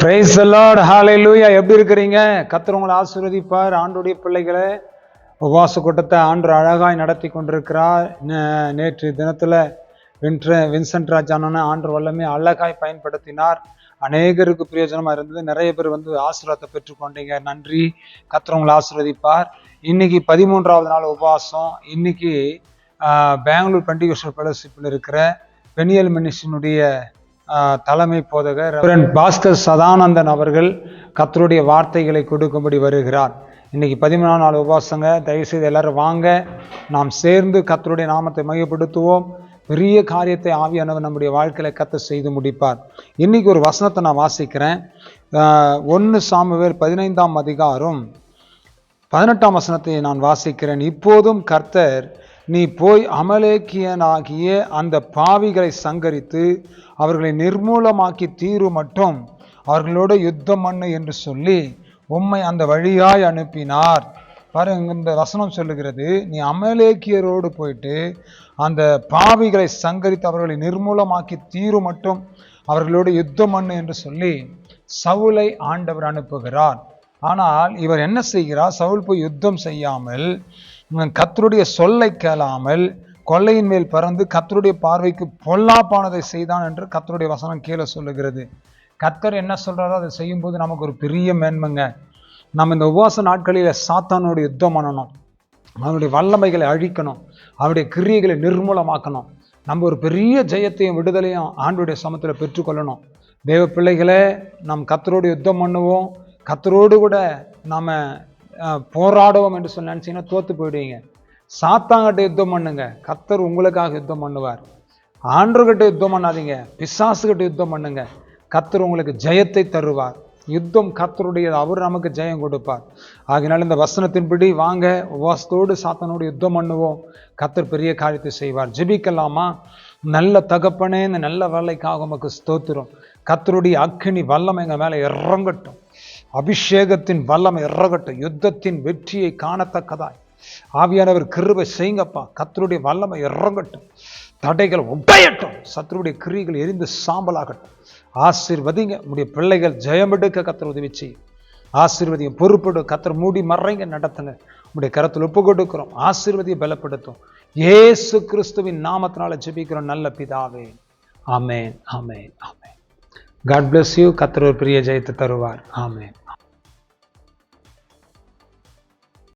Price Lord லூயா எப்படி இருக்கிறீங்க? கர்த்தர் ஆசீர்வதிப்பார். ஆண்டுடைய பிள்ளைகளை உபவாச கூட்டத்தை ஆண்டு அழகாய் நடத்தி கொண்டிருக்கிறார். நேற்று தினத்தில் வின்ட்ர வின்சென்ட் ராஜான ஆண்டு வல்லமே அழகாய் பயன்படுத்தினார். அநேகருக்கு பிரயோஜனமாக இருந்தது. நிறைய பேர் வந்து ஆசீர்வாதத்தை பெற்றுக்கொண்டீங்க நன்றி. கர்த்தர் ஆசீர்வதிப்பார். இன்னைக்கு பதிமூன்றாவது நாள் உபவாசம். இன்னைக்கு பெங்களூர் பண்டிகேஸ்வர் ஃபெலோஷிப்பில் இருக்கிற பெனியல் மினிஸ்டினுடைய தலைமை போதகர் ரெவரண்ட் பாஸ்கர் சதானந்தன் அவர்கள் கத்தருடைய வார்த்தைகளை கொடுக்கும்படி வருகிறார். இன்னைக்கு பதிமூணாம் நாள் உபவாசங்க. தயவுசெய்து எல்லாரும் வாங்க. நாம் சேர்ந்து கத்தருடைய நாமத்தை மையப்படுத்துவோம் பெரிய காரியத்தை ஆவியானவர் நம்முடைய வாழ்க்கையில கத்த செய்து முடிப்பார். இன்னைக்கு ஒரு வசனத்தை நான் வாசிக்கிறேன். ஒன்று சாமுவேல் பதினைந்தாம் அதிகாரம் பதினெட்டாம் வசனத்தை நான் வாசிக்கிறேன். இப்போதும் கர்த்தர் நீ போய் அமலேக்கியனாகிய அந்த பாவிகளை சங்கரித்து அவர்களை நிர்மூலமாக்கி தீரு மட்டும். அவர்களோட யுத்தம் பண்ணு என்று சொல்லி உம்மை அந்த வழியாய் அனுப்பினார். பாருங்க இந்த வசனம் சொல்லுகிறது நீ அமலேக்கியரோடு போயிட்டு அந்த பாவிகளை சங்கரித்து அவர்களை நிர்மூலமாக்கி தீரு மட்டும். அவர்களோடு யுத்தம் பண்ணு என்று சொல்லி சவுலை ஆண்டவர் அனுப்புகிறார். ஆனால் இவர் என்ன செய்கிறார்? சவுல் போய் யுத்தம் செய்யாமல் கத்தருடைய சொல்லை கேளாமல் கொள்ளையின் மேல் பறந்து கத்தருடைய பார்வைக்கு பொல்லாப்பானதை செய்தான் என்று கத்தருடைய வசனம் கீழே சொல்லுகிறது. கத்தர் என்ன சொல்கிறாரோ அதை செய்யும்போது நமக்கு ஒரு பெரிய மேன்மைங்க. நம்ம இந்த உபவாச நாட்களில் சாத்தானோட யுத்தம் பண்ணணும். அவனுடைய வல்லமைகளை அழிக்கணும். அவனுடைய கிரியைகளை நிர்மூலமாக்கணும். நம்ம ஒரு பெரிய ஜெயத்தையும் விடுதலையும் ஆண்டுடைய சமத்தில் பெற்றுக்கொள்ளணும். தேவ பிள்ளைகளே நம் கத்தரோடு யுத்தம் பண்ணுவோம். கத்தரோடு கூட நாம் போராடுவோம் என்று சொல்லி நினச்சிங்கன்னா தோத்து போயிடுவீங்க. சாத்தாங்கிட்ட யுத்தம் பண்ணுங்க. கத்தர் உங்களுக்காக யுத்தம் பண்ணுவார். ஆண்டர்கிட்ட யுத்தம் பண்ணாதீங்க. பிசாசுகிட்ட யுத்தம் பண்ணுங்க. கத்தர் உங்களுக்கு ஜெயத்தை தருவார். யுத்தம் கத்தருடையது அவர் நமக்கு ஜெயம் கொடுப்பார். ஆகினால இந்த வசனத்தின்படி வாங்க. உபவாசத்தோடு சாத்தனோடு யுத்தம் பண்ணுவோம். கத்தர் பெரிய காரியத்தை செய்வார். ஜெபிக்கலாமா? நல்ல தகப்பனே இந்த நல்ல வேலைக்காக உமக்கு ஸ்தோத்திரம். கத்தருடைய அக்கினி வல்லம் எங்கள் மேலே இறங்கட்டும். அபிஷேகத்தின் வல்லமை இறகட்டும். யுத்தத்தின் வெற்றியை காணத்தக்கதாய். ஆவியானவர் கிருபை செய்யுங்கப்பா. கத்தருடைய வல்லமை இறங்கட்டும். தடைகள் உடையட்டும். சத்துருடைய கிரியைகள் எரிந்து சாம்பலாகட்டும். ஆசீர்வதிங்க. உடைய பிள்ளைகள் ஜெயமெடுக்க கத்தர் உதவி செய்யும். ஆசீர்வதியும் பொறுப்படு. கத்தர் மூடி மறைங்க நடத்துங்க. உடைய கரத்தில் ஒப்பு கொடுக்கிறோம். ஆசீர்வதியை பலப்படுத்தும். ஏசு கிறிஸ்துவின் நாமத்தினால ஜெபிக்கிறோம். நல்ல பிதாவே. ஆமேன். ஆமேன். ஆமேன். காட் பிளஸ் யூ கத்தர் ஒரு பெரிய ஜெயத்தை தருவார். ஆமேன்.